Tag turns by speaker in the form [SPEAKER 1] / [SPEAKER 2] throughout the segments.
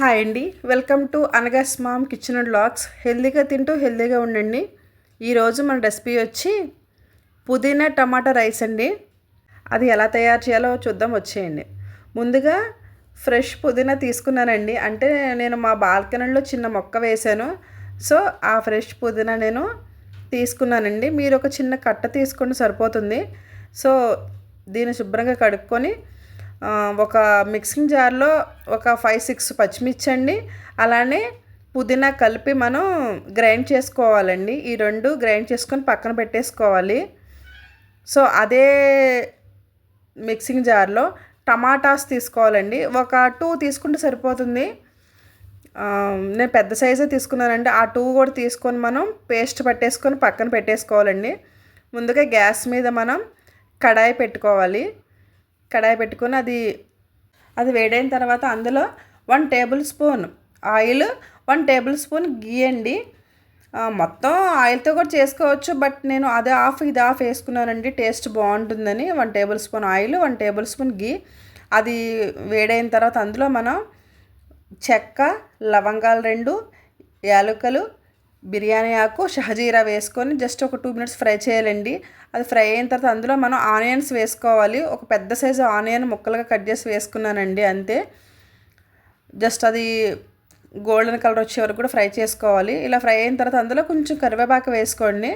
[SPEAKER 1] Hi అండి. Welcome to అనగాస్ mom kitchen and లాగ్స్ హెల్దీగా తింటూ హెల్దీగా ఉండండి. ఈరోజు మన రెసిపీ వచ్చి పుదీనా టమాటా రైస్ అండి. అది ఎలా తయారు చేయాలో చూద్దాం వచ్చేయండి. ముందుగా ఫ్రెష్ పుదీనా తీసుకున్నానండి. అంటే నేను మా బాల్కనీలో చిన్న మొక్క వేశాను. సో ఆ ఫ్రెష్ పుదీనా నేను తీసుకున్నానండి. మీరు ఒక చిన్న కట్ట తీసుకోండి సరిపోతుంది. సో దీన్ని శుభ్రంగా కడుక్కొని ఒక మిక్సింగ్ జార్లో ఒక ఫైవ్ సిక్స్ పచ్చిమిర్చి అండి అలానే పుదీనా కలిపి మనం గ్రైండ్ చేసుకోవాలండి. ఈ రెండు గ్రైండ్ చేసుకొని పక్కన పెట్టేసుకోవాలి. సో అదే మిక్సింగ్ జార్లో టమాటాస్ తీసుకోవాలండి. ఒక టూ తీసుకుంటే సరిపోతుంది. నేను పెద్ద సైజే తీసుకున్నానండి. ఆ టూ కూడా తీసుకొని మనం పేస్ట్ పట్టేసుకొని పక్కన పెట్టేసుకోవాలండి. ముందుగా గ్యాస్ మీద మనం కడాయి పెట్టుకోవాలి. కడాయి పెట్టుకొని అది అది వేడైన తర్వాత అందులో one tablespoon oil one tablespoon ghee అండి. మొత్తం ఆయిల్తో కూడా చేసుకోవచ్చు బట్ నేను అది ఆఫ్ ఇది ఆఫ్ వేసుకున్నానండి. టేస్ట్ బాగుంటుందని. One tablespoon oil one tablespoon ghee. అది వేడైన తర్వాత అందులో మనం చెక్క లవంగాలు రెండు యాలకులు బిర్యానీ ఆకు షహజీరా వేసుకొని జస్ట్ ఒక టూ మినిట్స్ ఫ్రై చేయాలండి. అది ఫ్రై అయిన తర్వాత అందులో మనం ఆనియన్స్ వేసుకోవాలి. ఒక పెద్ద సైజు ఆనియన్ ముక్కలుగా కట్ చేసి వేసుకున్నానండి అంతే. జస్ట్ అది గోల్డెన్ కలర్ వచ్చే వరకు కూడా ఫ్రై చేసుకోవాలి. ఇలా ఫ్రై అయిన తర్వాత అందులో కొంచెం కరివేపాకు వేసుకోండి.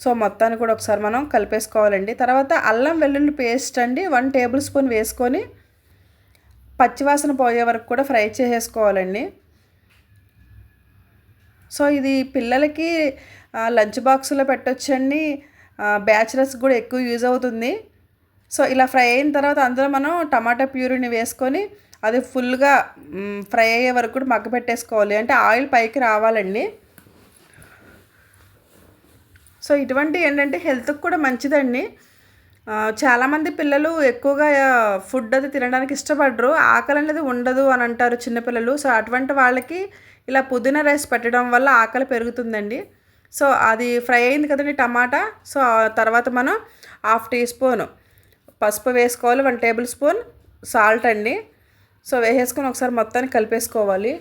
[SPEAKER 1] సో మొత్తాన్ని కూడా ఒకసారి మనం కలిపేసుకోవాలండి. తర్వాత అల్లం వెల్లుల్లి పేస్ట్ అండి వన్ టేబుల్ స్పూన్ వేసుకొని పచ్చివాసన పోయే వరకు కూడా ఫ్రై చేసేసుకోవాలండి. సో ఇది పిల్లలకి లంచ్ బాక్స్లో పెట్టొచ్చండి. బ్యాచిలర్స్ కూడా ఎక్కువ యూజ్ అవుతుంది. సో ఇలా ఫ్రై అయిన తర్వాత అందులో మనం టమాటా ప్యూరీని వేసుకొని అది ఫుల్గా ఫ్రై అయ్యే వరకు కూడా మగ్గ పెట్టేసుకోవాలి. అంటే ఆయిల్ పైకి రావాలండి. సో ఇటువంటి ఏంటంటే హెల్త్కి కూడా మంచిదండి. చాలామంది పిల్లలు ఎక్కువగా ఫుడ్ అది తినడానికి ఇష్టపడరు. ఆకలి అనేది ఉండదు అని అంటారు చిన్నపిల్లలు. సో అటువంటి వాళ్ళకి ఇలా పుదీనా రైస్ పెట్టడం వల్ల ఆకలి పెరుగుతుందండి. సో అది ఫ్రై అయింది కదండి టమాటా. సో తర్వాత మనం హాఫ్ టీ స్పూన్ పసుపు వేసుకోవాలి వన్ టేబుల్ స్పూన్ సాల్ట్ అండి. సో వేసేసుకొని ఒకసారి మొత్తాన్ని కలిపేసుకోవాలి.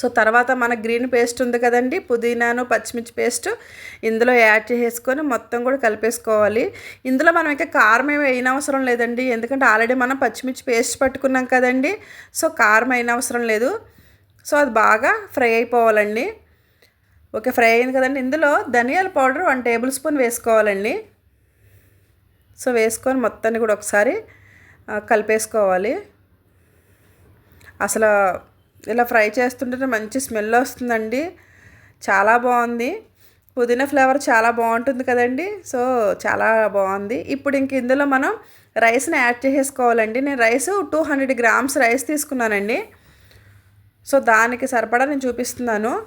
[SPEAKER 1] సో తర్వాత మన గ్రీన్ పేస్ట్ ఉంది కదండి పుదీనాను పచ్చిమిర్చి పేస్ట్ ఇందులో యాడ్ చేసుకొని మొత్తం కూడా కలిపేసుకోవాలి. ఇందులో మనం ఇంకా కారం ఏమి అవసరం లేదండి ఎందుకంటే ఆల్రెడీ మనం పచ్చిమిర్చి పేస్ట్ పట్టుకున్నాం కదండి సో కారం అయిన అవసరం లేదు. సో అది బాగా ఫ్రై అయిపోవాలండి. ఓకే ఫ్రై అయింది కదండి. ఇందులో ధనియాల పౌడర్ వన్ టేబుల్ స్పూన్ వేసుకోవాలండి. సో వేసుకొని మొత్తాన్ని కూడా ఒకసారి కలిపేసుకోవాలి. అసలు ఇలా ఫ్రై చేస్తుంటే మంచి స్మెల్ వస్తుందండి. చాలా బాగుంది. పుదీనా ఫ్లేవర్ చాలా బాగుంటుంది కదండి. సో చాలా బాగుంది. ఇప్పుడు ఇంక ఇందులో మనం రైస్ని యాడ్ చేసేసుకోవాలండి. నేను rice two hundred grams rice తీసుకున్నానండి. సో దానికి సరిపడా నేను చూపిస్తున్నాను.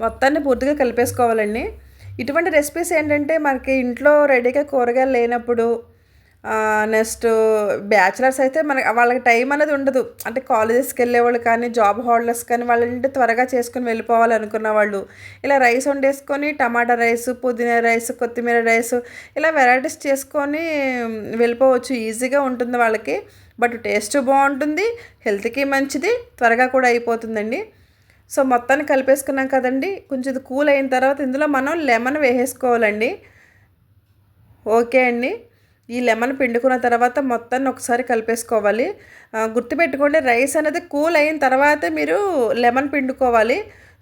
[SPEAKER 1] మొత్తాన్ని పూర్తిగా కలిపేసుకోవాలండి. ఇటువంటి రెసిపీస్ ఏంటంటే మనకి ఇంట్లో రెడీగా కూరగాయలు లేనప్పుడు నెక్స్ట్ బ్యాచిలర్స్ అయితే మనకి వాళ్ళకి టైం అనేది ఉండదు. అంటే కాలేజెస్కి వెళ్ళేవాళ్ళు కానీ జాబ్ హోల్డర్స్ కానీ వాళ్ళంటే త్వరగా చేసుకుని వెళ్ళిపోవాలి అనుకున్న వాళ్ళు. ఇలా రైస్ వండేసుకొని టమాటా రైస్ పుదీనా రైస్ కొత్తిమీర రైస్ ఇలా వెరైటీస్ చేసుకొని వెళ్ళిపోవచ్చు. ఈజీగా ఉంటుంది వాళ్ళకి. బట్ టేస్ట్ బాగుంటుంది హెల్త్కి మంచిది త్వరగా కూడా అయిపోతుందండి. సో మొత్తాన్ని కలిపేసుకున్నాం కదండి. కొంచెం ఇది కూల్ అయిన తర్వాత ఇందులో మనం లెమన్ వేసేసుకోవాలండి. ఓకే అండి. ఈ లెమన్ పిండుకున్న తర్వాత మొత్తాన్ని ఒకసారి కలిపేసుకోవాలి. గుర్తుపెట్టుకోండి రైస్ అనేది కూల్ అయిన తర్వాతే మీరు లెమన్ పిండుకోవాలి.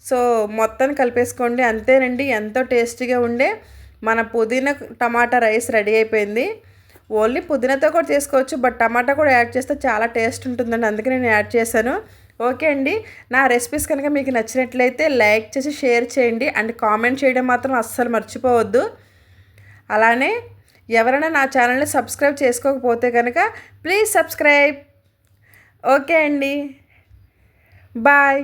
[SPEAKER 1] సో మొత్తం కలిపేసుకోండి. అంతేనండి ఎంతో టేస్టీగా ఉండే మన పుదీనా టమాటా రైస్ రెడీ అయిపోయింది. ఓన్లీ పుదీనాతో కూడా చేసుకోవచ్చు బట్ టమాటా కూడా యాడ్ చేస్తే చాలా టేస్ట్ ఉంటుందండి. అందుకే నేను యాడ్ చేశాను. ఓకే అండి నా రెసిపీస్ కనుక మీకు నచ్చినట్లయితే లైక్ చేసి షేర్ చేయండి. అండ్ కామెంట్ చేయడం మాత్రం అస్సలు మర్చిపోవద్దు. అలానే ఎవరైనా నా ఛానల్ని సబ్స్క్రైబ్ చేసుకోకపోతే కనుక ప్లీజ్ సబ్స్క్రైబ్. ఓకే అండి. బాయ్.